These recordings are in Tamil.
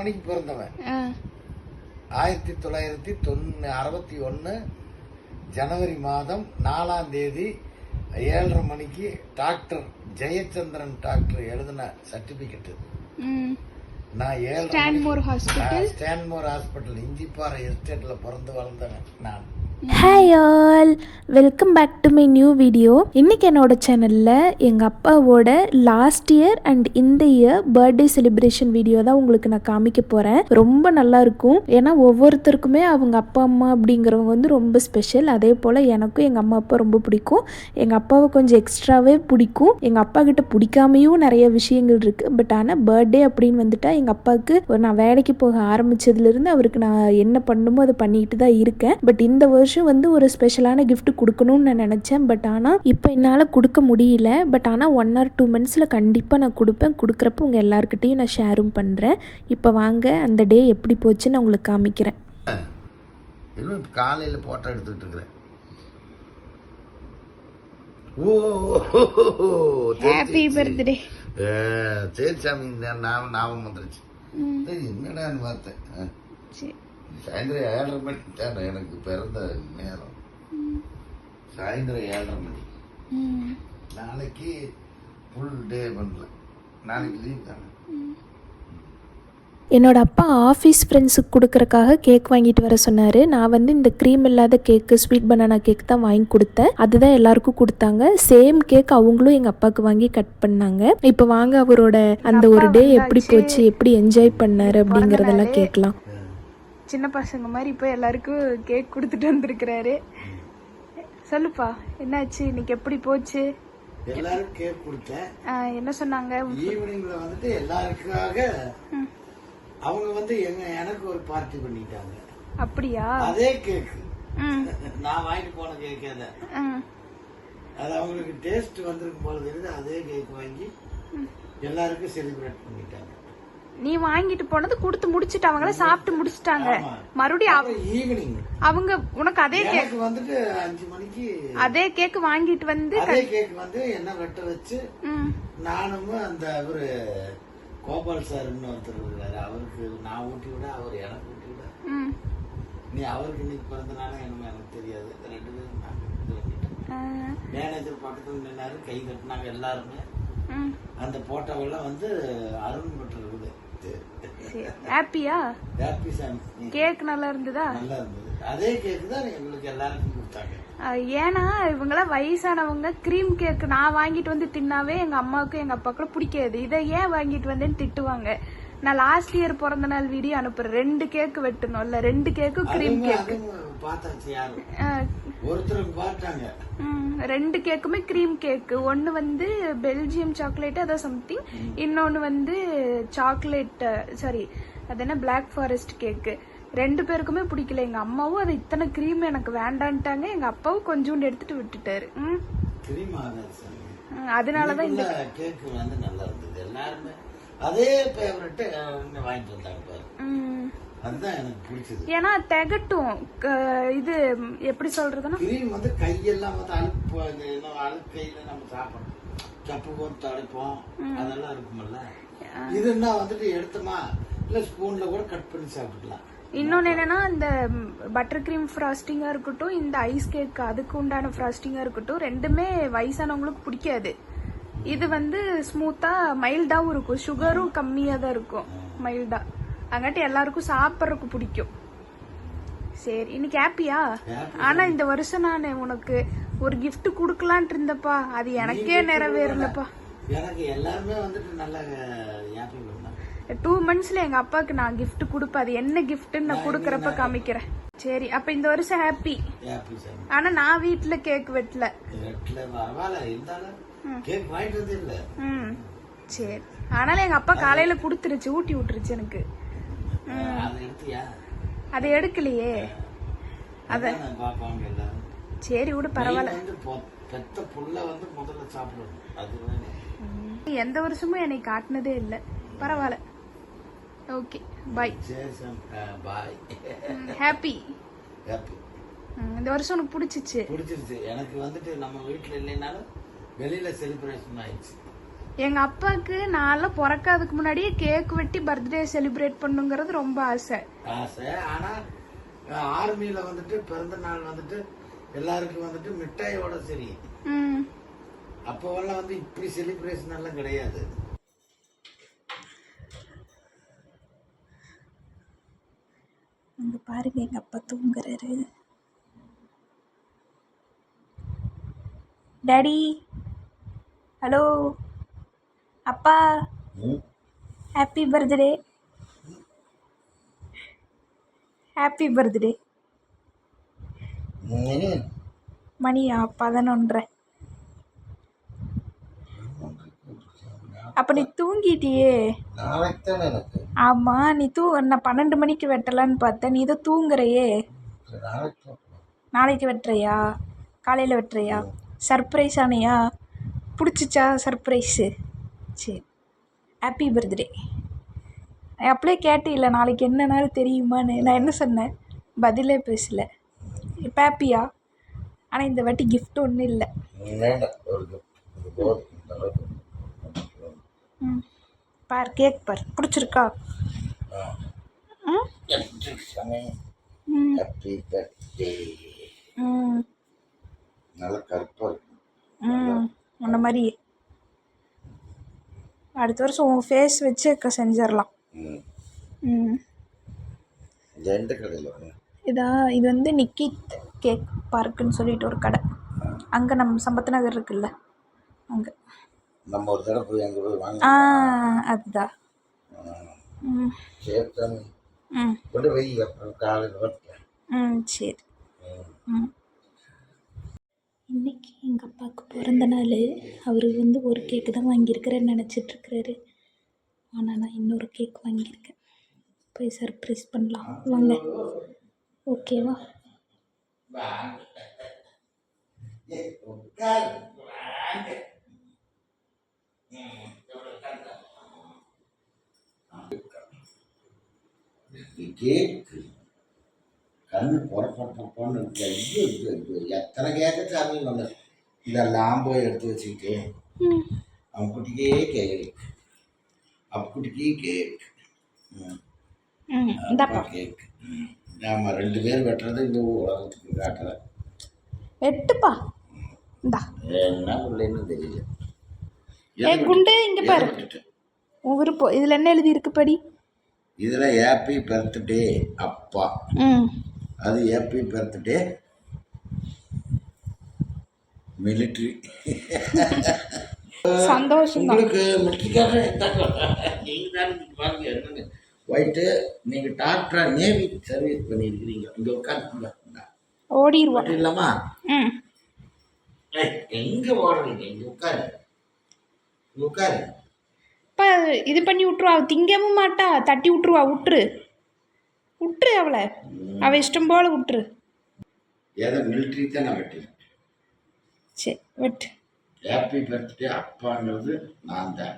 மணிக்கு பிறந்தவன். ஆயிரத்தி தொள்ளாயிரத்தி தொண்ணூ அறுபத்தி ஒன்று ஜனவரி மாதம் நாலாம் தேதி ஏழரை மணிக்கு டாக்டர் ஜெயச்சந்திரன் டாக்டர் எழுதின சர்டிபிகேட். நான் ஏழரை Stanmore hospital Stanmore hospital Inchipparai எஸ்டேட்ல பிறந்து வளர்ந்தவன் நான் hi all welcome back to my new video இன்றைக்கி என்னோட சேனலில் எங்கள் அப்பாவோட லாஸ்ட் இயர் அண்ட் இந்த இயர் பர்த்டே செலிப்ரேஷன் வீடியோ தான் உங்களுக்கு நான் காமிக்க போகிறேன் ரொம்ப நல்லா இருக்கும். ஏன்னா ஒவ்வொருத்தருக்குமே அவங்க அப்பா அம்மா அப்படிங்கிறவங்க வந்து ரொம்ப ஸ்பெஷல் அதே போல் எனக்கும் எங்கள் அம்மா அப்பா ரொம்ப பிடிக்கும். எங்கள் அப்பாவை கொஞ்சம் எக்ஸ்ட்ராவே பிடிக்கும். எங்கள் அப்பா கிட்ட பிடிக்காமையும் நிறைய விஷயங்கள் இருக்குது பட் ஆனால் பர்த்டே அப்படின்னு வந்துட்டா எங்கள் அப்பாவுக்கு ஒரு நான் வேலைக்கு போக ஆரம்பித்ததுலேருந்து அவருக்கு நான் என்ன பண்ணுமோ அதை பண்ணிட்டு தான் இருக்கேன். பட் இந்த வருஷம் வந்து ஒரு ஸ்பெஷலான gift கொடுக்கணும்னு நான் நினச்சேன். பட் ஆனால் இப்போ என்னால் கொடுக்க முடியல. பட் ஆனால் ஒன் ஆர் டூ மந்த்ஸில் கண்டிப்பாக நான் கொடுப்பேன். கொடுக்குறப்ப உங்கள் எல்லாருக்கிட்டையும் நான் ஷேரும் பண்ணுறேன் இப்போ வாங்க அந்த டே எப்படி போச்சுன்னு நான் உங்களுக்கு காமிக்கிறேன். காலையில் போட்டோ எடுத்துக்கிட்டு இருக்கிறேன் ஓ ஹாப்பி. பர்த்டே சரி சாமி இந்த ஞாபகம் ஞாபகம் வந்துருச்சு. என்னடான்னு பார்த்தேன் சரி. சாயந்தரம் ஏழரை மணி தான் எனக்கு பிறந்த நேரம். சாயந்தரம் ஏழரை மணி. நாளைக்கு ஃபுல் டே பண்ணல நாளைக்கு லீவ் தானே. என்னோட அப்பா ஆஃபீஸ் ஃப்ரெண்ட்ஸுக்கு கொடுக்கறக்காக கேக் வாங்கிட்டு வர சொன்னார். நான் வந்து இந்த க்ரீம் இல்லாத கேக்கு ஸ்வீட் பனானா கேக் தான் வாங்கி கொடுத்தேன். அதுதான் எல்லாருக்கும் கொடுத்தாங்க. சேம் கேக் அவங்களும் எங்கள் அப்பாவுக்கு வாங்கி கட் பண்ணாங்க. இப்போ வாங்க அவரோட அந்த ஒரு டே எப்படி போச்சு எப்படி என்ஜாய் பண்ணாரு அப்படிங்கிறதெல்லாம் கேட்கலாம். சின்ன பசங்க மாதிரி இப்போ எல்லாருக்கும் கேக் கொடுத்துட்டு வந்திருக்கிறாரு. சொல்லுப்பா என்னாச்சு? இன்னைக்கு எப்படி போச்சு? எல்லாரும் கேக் கொடுத்தேன் என்ன சொன்னாங்க? ஈவினிங்ல வந்துட்டு எல்லாருக்காக அவங்க வந்து எங்க எனக்கு ஒரு பார்ட்டி பண்ணிட்டாங்க. அப்படியா? அதே கேக் நான் வாங்கிட்டு போன கேக் அதை. அது அவங்களுக்கு டேஸ்ட் வந்திருக்கும் போல தெரியுது அதே கேக் வாங்கி எல்லாருக்கும் செலிப்ரேட் பண்ணிட்டாங்க. நீ வாங்கிட்டு போனது கொடுத்து முடிச்சிட்டு அவங்கள சாப்பிட்டு முடிச்சிட்டாங்க. மறுபடியும் அவங்க உனக்கு அதே கேக் வந்துட்டு அஞ்சு மணிக்கு அதே கேக் வாங்கிட்டு வந்து அதே கேக் வந்து என்ன வெட்ட வச்சு நானும் அந்த அவரு கோபால் சார்னு ஒருத்தர் இருக்காரு. அவருக்கு நான் ஊட்டி விட அவர் எனக்கு ஊட்டி விட நீ அவருக்கு இன்னைக்கு பிறந்தனால என்னமோ எனக்கு தெரியாது. ரெண்டு பேரும் மேனேஜர் பக்கத்துல நின்னாரு கை தட்டினாங்க எல்லாருமே. அந்த போட்டோவெல்லாம் வந்து அருண் பட்டு இருக்குது சரி. ஹாப்பியா ஹாப்பி சாமி கேக் நல்லா இருந்ததா? நல்லா இருந்தது. அதே கேக் தான் எங்களுக்கு எல்லாருக்கும் கொடுத்தாங்க. ஏன்னா இவங்கெல்லாம் வயசானவங்க க்ரீம் கேக் நான் வாங்கிட்டு வந்து தின்னாவே எங்க அம்மாவுக்கும் எங்க அப்பாவுக்கும் பிடிக்காது. இதை ஏன் வாங்கிட்டு வந்தேன்னு திட்டுவாங்க. நான் லாஸ்ட் இயர் பிறந்த நாள் வீடியோ அனுப்புறேன். ரெண்டு கேக் வெட்டணும்ல. ரெண்டு கேக்கும் க்ரீம் கேக் ரெண்டு கேக்குமே க்ரீம் கேக் ஒன்னு வந்து பெல்ஜியம் சாக்லேட் அதோ சம்திங் இன்னொன்னு வந்து சாக்லேட் சாரி அது என்ன பிளாக் ஃபாரஸ்ட் கேக்கு ரெண்டு பேருக்குமே பிடிக்கல. எங்க அம்மாவும் அது இத்தனை க்ரீம் எனக்கு வேண்டான்ட்டாங்க. எங்க அப்பாவும் கொஞ்சோண்டு எடுத்துட்டு விட்டுட்டாரு. அதனாலதான் இந்த கேக் வந்து நல்லா இருந்தது. எல்லாருமே அதே ஃபேவரட் வாங்கிட்டு வந்தாங்க பாரு. அதுதான் எனக்கு பிடிச்சது. ஏன்னா திகட்டும். இது எப்படி சொல்றதுன்னா? கிரீம் வந்து கையெல்லாம் வந்து அழுப்பு கையில நம்ம சாப்பிடணும். சப்பு போட்டு அடைப்போம் அதெல்லாம் இருக்குமல்ல இதுன்னா வந்துட்டு எடுத்தோமா? இல்ல ஸ்பூன்ல கூட கட் பண்ணி சாப்பிட்டுக்கலாம். இன்னொன்னு என்னன்னா இந்த பட்டர் கிரீம் ஃப்ராஸ்டிங்கா இருக்கட்டும் இந்த ஐஸ் கேக் அதுக்கு உண்டான ஃப்ராஸ்டிங்கா இருக்கட்டும் ரெண்டுமே வயசானவங்களுக்கு பிடிக்காது. இது வந்து ஸ்மூத்தா மைல்டாவும் இருக்கும். சுகரும் கம்மியா தான் இருக்கும். மைல்டா அங்காட்டி எல்லாருக்கும் சாப்பிட்றதுக்கு பிடிக்கும். சரி இன்னைக்கு ஹாப்பியா ஆனா இந்த வருஷம் நான் உனக்கு ஒரு gift குடுக்கலான்ட்டு இருந்தப்பா அது எனக்கே நிறைவேறலப்பா. எனக்கு எல்லாருமே வந்துட்டு நல்லா ஹாப்பி பண்ணாங்க டூ மந்த்ஸ்ல எங்க அப்பாவுக்கு நான் gift கொடுப்பேன். அது என்ன கிஃப்ட்னு நான் கொடுக்கறப்ப காமிக்கிறேன். சரி அப்ப இந்த வருஷம் ஹாப்பி ஆனா நான் வீட்ல கேக் வெட்டல. கேக் வாங்கிட்டு இல்ல? ம். சரி. ஆனாலும் எங்க அப்பா காலையில குடுத்துருச்சு ஊட்டி விட்டுருச்சு எனக்கு. அதை அதை எடுக்கலையே. எல்லாரும் சரி விடு பரவாயில்ல. அது எந்த வருஷமும் என்னை காட்டினதே இல்ல. பரவாயில்ல. Okay bye. Bye. Happy. Happy. இந்த வருஷம் உனக்கு பிடிச்சிச்சு. பிடிச்சிருச்சு. எனக்கு வந்துட்டு நம்ம வீட்டில் இல்லைனாலும் வெளியில செலிப்ரேஷன் ஆயிடுச்சு. எங்க அப்பாவுக்கு நான்லாம் பிறக்காதுக்கு முன்னாடியே கேக் வெட்டி பர்த்டே செலிப்ரேட் பண்ணுங்கிறது ரொம்ப ஆசை. ஆசை. ஆனா ஆர்மியில வந்துட்டு பிறந்த நாள் வந்துட்டு எல்லாருக்கும் வந்துட்டு மிட்டாயோட சரி. அப்போவெல்லாம் வந்து இப்படி செலிப்ரேஷன் எல்லாம் கிடையாது. அங்கே பாருங்க எங்கள் அப்பா தூங்குறாரு. Daddy hello. அப்பா. ஹாப்பி பர்த்டே ஹாப்பி பர்த்டே மணியா பதினொன்றரை. அப்போ நீ தூங்கிட்டியே. ஆமாம் நீ தூ நான் பன்னெண்டு மணிக்கு வெட்டலான்னு பார்த்தேன் நீ தான் தூங்குறையே. நாளைக்கு வெட்டுறியா? காலையில் வெட்டுறியா? சர்ப்ரைஸ் ஆனியா? பிடிச்சிச்சா சர்ப்ரைஸு சரி ஹாப்பி பர்த்டே அப்படியே கேட்டில்ல நாளைக்கு என்ன நாள் தெரியுமான்னு. நான் என்ன சொன்னேன்? பதிலே பேசல. இப்போ ஹாப்பியா ஆனால் இந்த வாட்டி கிஃப்ட் ஒன்றும் இல்லை. ம் பார் கேக் பார். பிடிச்சிருக்கா? ம். நல்ல கருப்பா இருக்கு. அந்த மாதிரி. அடுத்த வருஷம் உன் ஃபேஸ் வச்சு க- செஞ்சிடலாம். ம். ம் இந்த எந்த கடையில் வரும் இதா இது வந்து நிக்கித் கேக் பார்க்குன்னு சொல்லிட்டு ஒரு கடை. அங்கே நம்ம சம்பத் நகர் இருக்குல்ல. அங்கே. நம்ம ஒரு தடவை போய் அங்கே போய் வாங்க ஆ அதுதான் ம். சேர்த்தானே ம். கொண்டு போய் அப்புறம் காலையில் வரட்டேன் ம் சரி. ம். இன்னைக்கு எங்கள் அப்பாவுக்கு பிறந்த நாள். அவர் வந்து ஒரு கேக்கு தான் வாங்கியிருக்கிறேன்னு நினச்சிட்ருக்கிறாரு. ஆனால் நான் இன்னொரு கேக் வாங்கியிருக்கேன். போய் சர்ப்ரைஸ் பண்ணலாம். வாங்க. ஓகேவா கேக்கு வந்து இதெல்லாம் போய் எடுத்து வச்சுக்கிட்டு ம். அவன் குட்டிக்கே கேக் அவன் குட்டிக்கே கேக் ம் ம் இந்தாப்பா. கேக் ஆமாம் ரெண்டு பேர் வெட்டுறது இந்த உலகத்துக்கு காட்டுறேன். வெட்டுப்பா. இந்தா. என்ன பிள்ளைன்னு தெரியல. ஏ குண்டு இங்கே பாரு? உன் விருப்பம் இதில் என்ன எழுதி இருக்கு படி? இதுல ஹாப்பி பர்த்டே அப்பா. ம். அது ஹாப்பி பர்த்டே. மிலிட்ரி சந்தோஷம் உங்களுக்கு மிலிட்ரிக்காரர் நீங்க தான் பாருங்க என்னன்னு. ஒயிட்டு நீங்க டாக்டரா நேவி சர்வீஸ் பண்ணியிருக்கிறீங்க. இங்க உட்காந்துங்க ஓடிடுவா மட்டும் இல்லாமா? ம். ஏய், எங்க ஓடுறீங்க? இங்க உட்காரு. உட்காரு. இப்போ இது பண்ணி விட்ருவா திங்கவும் மாட்டா தட்டி விட்ருவா விட்ரு விட்ரு அவளை. அவள் இஷ்டம் போல் விட்ரு ஏதோ மிலிட்ரி தான் நான் சரி வெட்டு. ஹாப்பி பர்த்டே அப்பாங்கிறது நான் தான்.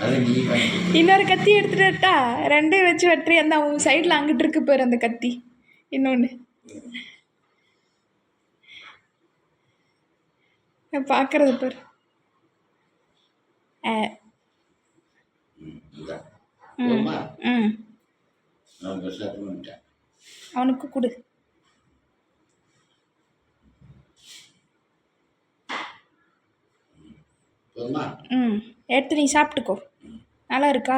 அது நீ வாங்கி இன்னொரு கத்தி எடுத்துட்டு ரெண்டையும் வச்சு வெட்டுறி அந்த அவன் சைடில் அங்கிட்டு இருக்கு பாரு அந்த கத்தி. இன்னொன்று பார்க்கறது பாரு. ஆ. போதுமா? ம். நான் பஸ் பண்ணிட்டேன் அவனுக்கு கொடு. ம் எடுத்து நீ சாப்பிட்டுக்கோ. நல்லா இருக்கா?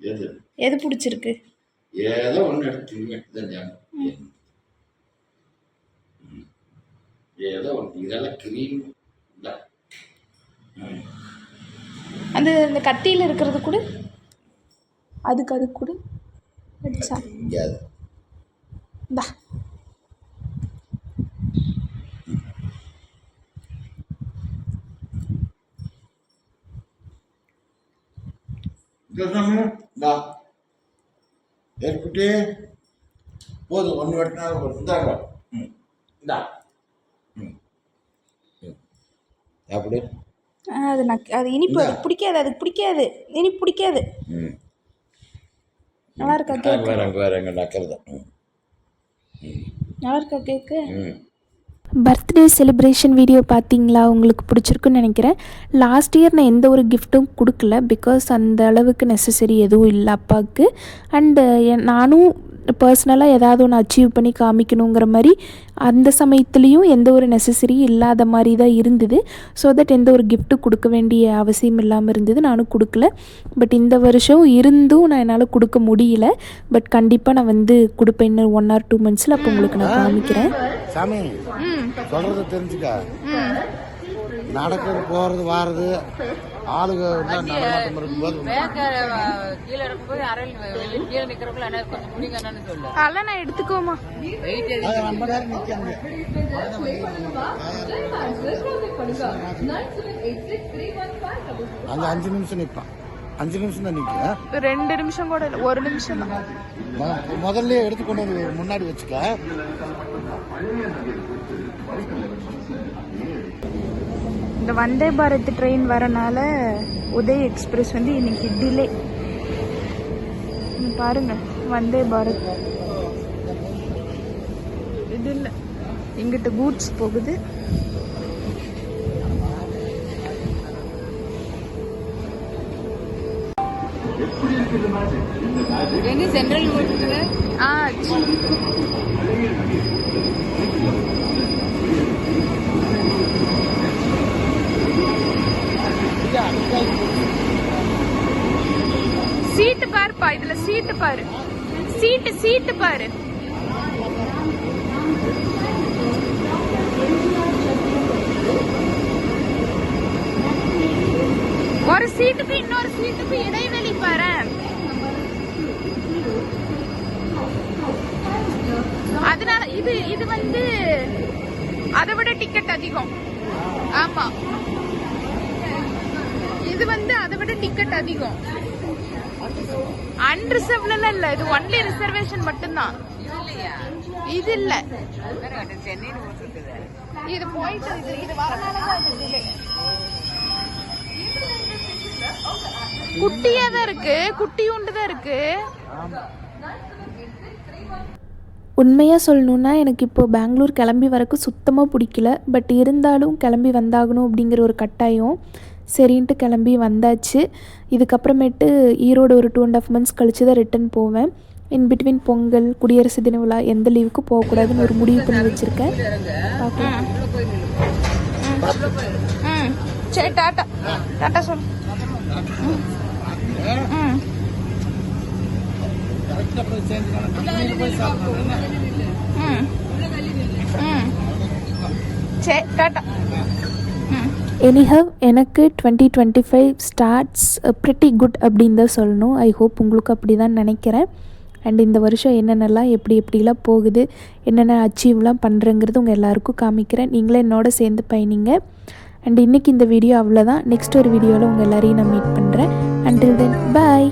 எது? எது பிடிச்சிருக்கு? ஏதோ ஒன்று எடுத்து ஏதோ ஒன்று இதெல்லாம் கிரீம் அந்த அந்த கத்தியில் இருக்கிறது கூட. அதுக்கு அது கூட. இந்தா இந்தா ஏற்பட்டு போதும் ஒன்று வெட்டினாலும் போதும் இந்தாங்க ம் இந்தா ம் ம். அப்படி அது நக் அது இனிப்பு பிடிக்காது அதுக்கு பிடிக்காது. இனிப்பு பிடிக்காது. ம் நல்லா இருக்கா கேக்கு? வேற வேற எங்கே நக்கிறது நல்லா இருக்கா கேக்கு பர்த்டே செலிப்ரேஷன் வீடியோ பார்த்தீங்களா? உங்களுக்கு பிடிச்சிருக்குன்னு நினைக்கிறேன். லாஸ்ட் இயர் நான் எந்த ஒரு கிஃப்ட்டும் கொடுக்கல. பிகாஸ் அந்த அளவுக்கு நெசசரி எதுவும் இல்லை அப்பாவுக்கு. அண்டு நானும் பர்சனலாக ஏதாவது ஒன்று அச்சீவ் பண்ணி காமிக்கணுங்கிற மாதிரி அந்த சமயத்துலேயும் எந்த ஒரு நெசசரி இல்லாத மாதிரி தான் இருந்தது. ஸோ தட் எந்த ஒரு கிஃப்ட்டு கொடுக்க வேண்டிய அவசியம் இல்லாமல் இருந்தது. நானும் கொடுக்கல. பட் இந்த வருஷம் இருந்தும் நான் என்னால் கொடுக்க முடியல. பட் கண்டிப்பாக நான் வந்து கொடுப்பேன் இன்னும் ஒன் ஆர் டூ மந்த்ஸில் அப்போ உங்களுக்கு நான் காமிக்கிறேன். சாமி சொல்றத தெரிஞ்சுக்க? நடக்கிறது போறது வாரது. ஆளுங்க எல்லாம் நடமாட்டம் இருக்கும்போது கீழே இருக்கும்போது அறையில் வெளியே கீழே நிக்கிறவங்கள என்ன கொஞ்சம் முடிங்க என்னன்னு சொல்லு. அதெல்லாம் நான் எடுத்துக்கோமா. ரொம்ப நேரம் அங்க அஞ்சு நிமிஷம் நிப்பான். அஞ்சு நிமிஷம் தான் நிக்க. ரெண்டு நிமிஷம் கூட இல்லை ஒரு நிமிஷம் தான். முதல்ல எடுத்து கொண்டு வந்து முன்னாடி வச்சுக்க. இந்த வந்தே பாரத் ட்ரெயின் வரனால உதய் எக்ஸ்பிரஸ் வந்து இன்னைக்கு டிலே பாருங்க வந்தே பாரத். இது இல்லை இங்கிட்ட கூட்ஸ் போகுது. சென்ட்ரல் போட்டுருக்குது ஆ இதுல சீட்டு பாரு. சீட்டு சீட்டு பாரு. ஒரு சீட்டுக்கு இன்னொரு சீட்டுக்கு இடைவெளி பாரு. அதனால இது இது வந்து அதை விட டிக்கெட் அதிகம். ஆமா. இது வந்து அதை விட டிக்கெட் அதிகம். அன்ரிசர்வ்ல இல்ல இது ஒன்லி ரிசர்வேஷன் மட்டும்தான். இது இல்ல. இது போயிட்டு இது இது வரனாலதான் இது குட்டியா தான் இருக்கு குட்டியுண்டு தான் இருக்கு. உண்மையாக சொல்லணுன்னா எனக்கு இப்போது பெங்களூர் கிளம்பி வரக்கு சுத்தமாக பிடிக்கல. பட் இருந்தாலும் கிளம்பி வந்தாகணும் அப்படிங்கிற ஒரு கட்டாயம். சரின்ட்டு கிளம்பி வந்தாச்சு. இதுக்கப்புறமேட்டு ஈரோடு ஒரு டூ அண்ட் ஆஃப் மந்த்ஸ் கழித்து தான் ரிட்டன் போவேன். இன் பிட்வீன் பொங்கல் குடியரசு தின விழா எந்த லீவுக்கு போகக்கூடாதுன்னு ஒரு முடிவு பண்ணி வச்சுருக்கேன். பார்க்கலாம். சரி டாட்டா. டாட்டா சொல்லு ம். ம் கரெக்டா போய் சேர்ந்து போய் சாப்பிடணும் ம் ம் சரி டாட்டா எனிஹவ் எனக்கு twenty twenty five starts pretty good அப்படின்னு தான் சொல்லணும். ஐ ஹோப் உங்களுக்கு அப்படி தான் நினைக்கிறேன். அண்ட் இந்த வருஷம் என்னென்னலாம் எப்படி எப்படிலாம் போகுது என்னென்ன அச்சீவ்லாம் பண்ணுறேங்கிறது உங்கள் எல்லாருக்கும் காமிக்கிறேன். நீங்களே என்னோட சேர்ந்து பயணிங்க. அண்ட் இன்றைக்கி இந்த வீடியோ அவ்வளோதான் நெக்ஸ்ட் ஒரு வீடியோவில் உங்கள் எல்லாரையும் நான் மீட் பண்ணுறேன் அண்டில் தென் பாய்